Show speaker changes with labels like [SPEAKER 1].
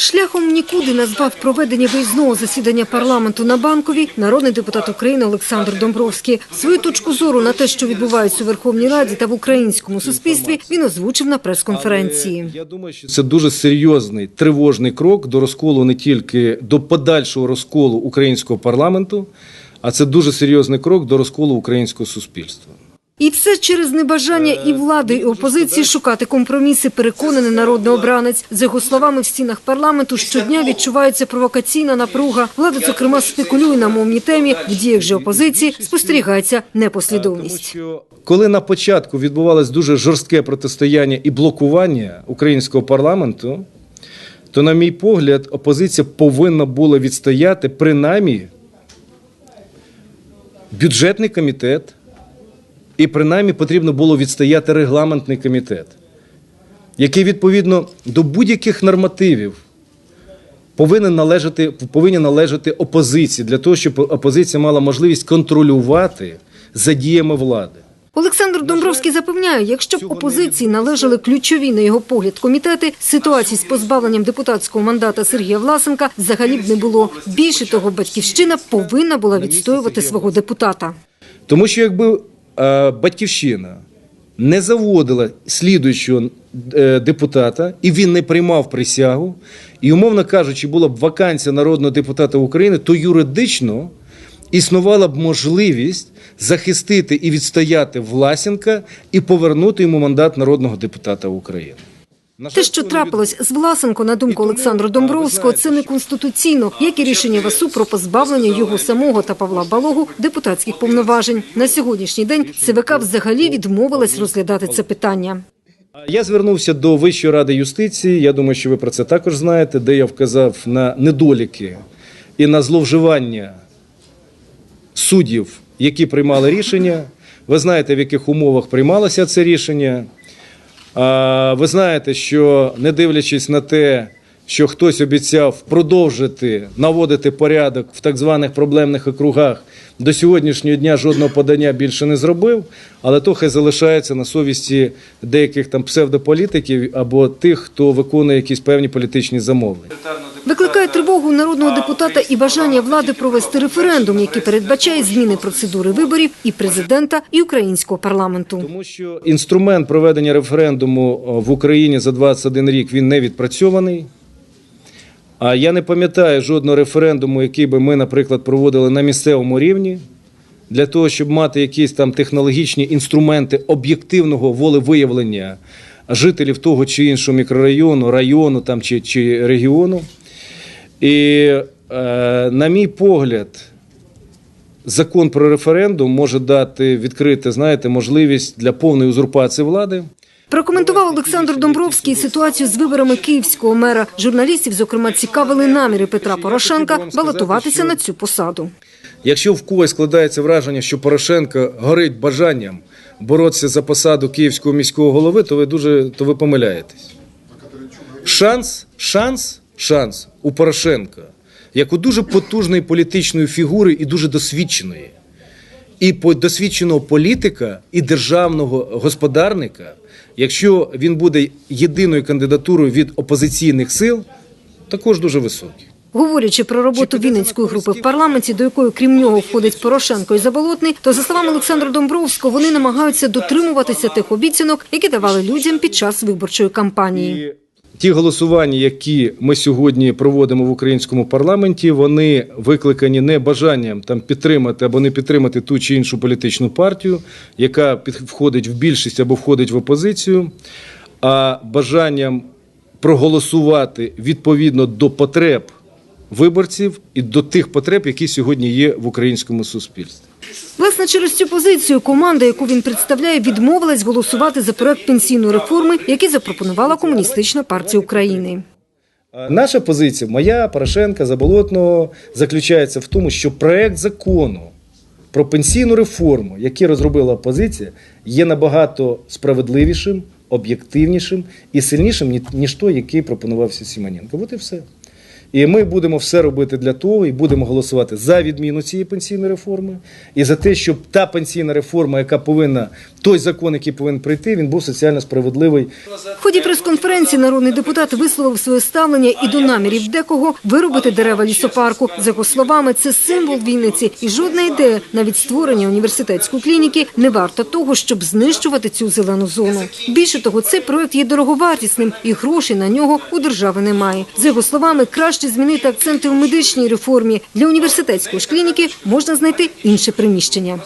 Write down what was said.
[SPEAKER 1] Шляхом нікуди назвав проведення виїзного засідання парламенту на Банковій народний депутат України Олександр Домбровський. Свою точку зору на те, що відбувається у Верховній Раді та в українському суспільстві, він озвучив на прес-конференції.
[SPEAKER 2] Я думаю, що це дуже серйозний тривожний крок до розколу не тільки до подальшого розколу українського парламенту, а це дуже серйозний крок до розколу українського суспільства.
[SPEAKER 1] І все через небажання і влади, і опозиції шукати компроміси, переконаний народний обранець. За його словами, в стінах парламенту щодня відчувається провокаційна напруга. Влада, зокрема, спекулює на мовній темі. В діях же опозиції спостерігається непослідовність.
[SPEAKER 2] коли на початку відбувалось дуже жорстке протистояння і блокування українського парламенту, то, на мій погляд, опозиція повинна була відстояти принаймні бюджетний комітет, і принаймні потрібно було відстояти регламентний комітет, який відповідно до будь-яких нормативів повинен належати, повинні належати опозиції для того, щоб опозиція мала можливість контролювати за діями влади.
[SPEAKER 1] Олександр Домбровський запевняє, якщо б опозиції належали ключові, на його погляд, комітети, ситуації з позбавленням депутатського мандата Сергія Власенка взагалі б не було. Більше того, батьківщина повинна була відстоювати свого депутата.
[SPEAKER 2] Тому що якби батьківщина не заводила слідуючого е, депутата, і він не приймав присягу, і, умовно кажучи, була б вакансія народного депутата України, то юридично існувала б можливість захистити і відстояти Власенка і повернути йому мандат народного депутата України.
[SPEAKER 1] Те, що трапилось з Власенко, на думку Олександра Домбровського, це не конституційно, як і рішення ВАСУ про позбавлення його самого та Павла Балогу депутатських повноважень. На сьогоднішній день ЦВК взагалі відмовилась розглядати це питання.
[SPEAKER 2] Я звернувся до Вищої ради юстиції. Я думаю, що ви про це також знаєте, де я вказав на недоліки і на зловживання суддів, які приймали рішення. Ви знаєте, в яких умовах приймалося це рішення. Ви знаєте, що не дивлячись на те, що хтось обіцяв продовжити наводити порядок в так званих проблемних округах, до сьогоднішнього дня жодного подання більше не зробив, але то хай залишається на совісті деяких там псевдополітиків або тих, хто виконує якісь певні політичні замовлення.
[SPEAKER 1] Викликає тривогу народного депутата і бажання влади провести референдум, який передбачає зміни процедури виборів і президента, і українського парламенту.
[SPEAKER 2] Тому що інструмент проведення референдуму в Україні за 21 рік він не відпрацьований. А я не пам'ятаю жодного референдуму, який би ми, наприклад, проводили на місцевому рівні, для того, щоб мати якісь там технологічні інструменти об'єктивного волевиявлення жителів того чи іншого мікрорайону, району там, чи, чи регіону. І, е, на мій погляд, закон про референдум може дати відкрити, знаєте, можливість для повної узурпації влади.
[SPEAKER 1] Прокоментував Олександр Домбровський ситуацію з виборами київського мера. Журналістів, зокрема, цікавили наміри Петра Порошенка балотуватися на цю посаду.
[SPEAKER 2] Якщо в когось складається враження, що Порошенко горить бажанням боротися за посаду київського міського голови, то ви дуже то ви помиляєтесь. Шанс, шанс, шанс у Порошенка, як у дуже потужної політичної фігури і дуже досвідченої, і по- досвідченого політика і державного господарника, якщо він буде єдиною кандидатурою від опозиційних сил, також дуже високий.
[SPEAKER 1] Говорячи про роботу Вінницької групи в парламенті, до якої крім нього входить Порошенко і Заболотний, то за словами Олександра Домбровського, вони намагаються дотримуватися тих обіцянок, які давали людям під час виборчої кампанії.
[SPEAKER 2] Ті голосування, які ми сьогодні проводимо в українському парламенті, вони викликані не бажанням там підтримати або не підтримати ту чи іншу політичну партію, яка входить в більшість або входить в опозицію, а бажанням проголосувати відповідно до потреб виборців і до тих потреб, які сьогодні є в українському суспільстві.
[SPEAKER 1] Власне, через цю позицію команда, яку він представляє, відмовилась голосувати за проект пенсійної реформи, який запропонувала комуністична партія України.
[SPEAKER 2] Наша позиція, моя Порошенка, Заболотного, заключається в тому, що проект закону про пенсійну реформу, який розробила опозиція, є набагато справедливішим, об'єктивнішим і сильнішим, ніж той, який пропонувався Сімоненко. От і все. І ми будемо все робити для того, і будемо голосувати за відміну цієї пенсійної реформи, і за те, щоб та пенсійна реформа, яка повинна, той закон, який повинен прийти, він був соціально справедливий.
[SPEAKER 1] В ході прес-конференції народний депутат висловив своє ставлення і до намірів декого виробити дерева лісопарку. За його словами, це символ Вінниці, і жодна ідея, навіть створення університетської клініки, не варта того, щоб знищувати цю зелену зону. Більше того, цей проект є дороговартісним, і грошей на нього у держави немає. За його словами, краще змінити акценти в медичній реформі. Для університетської ж клініки можна знайти інше приміщення.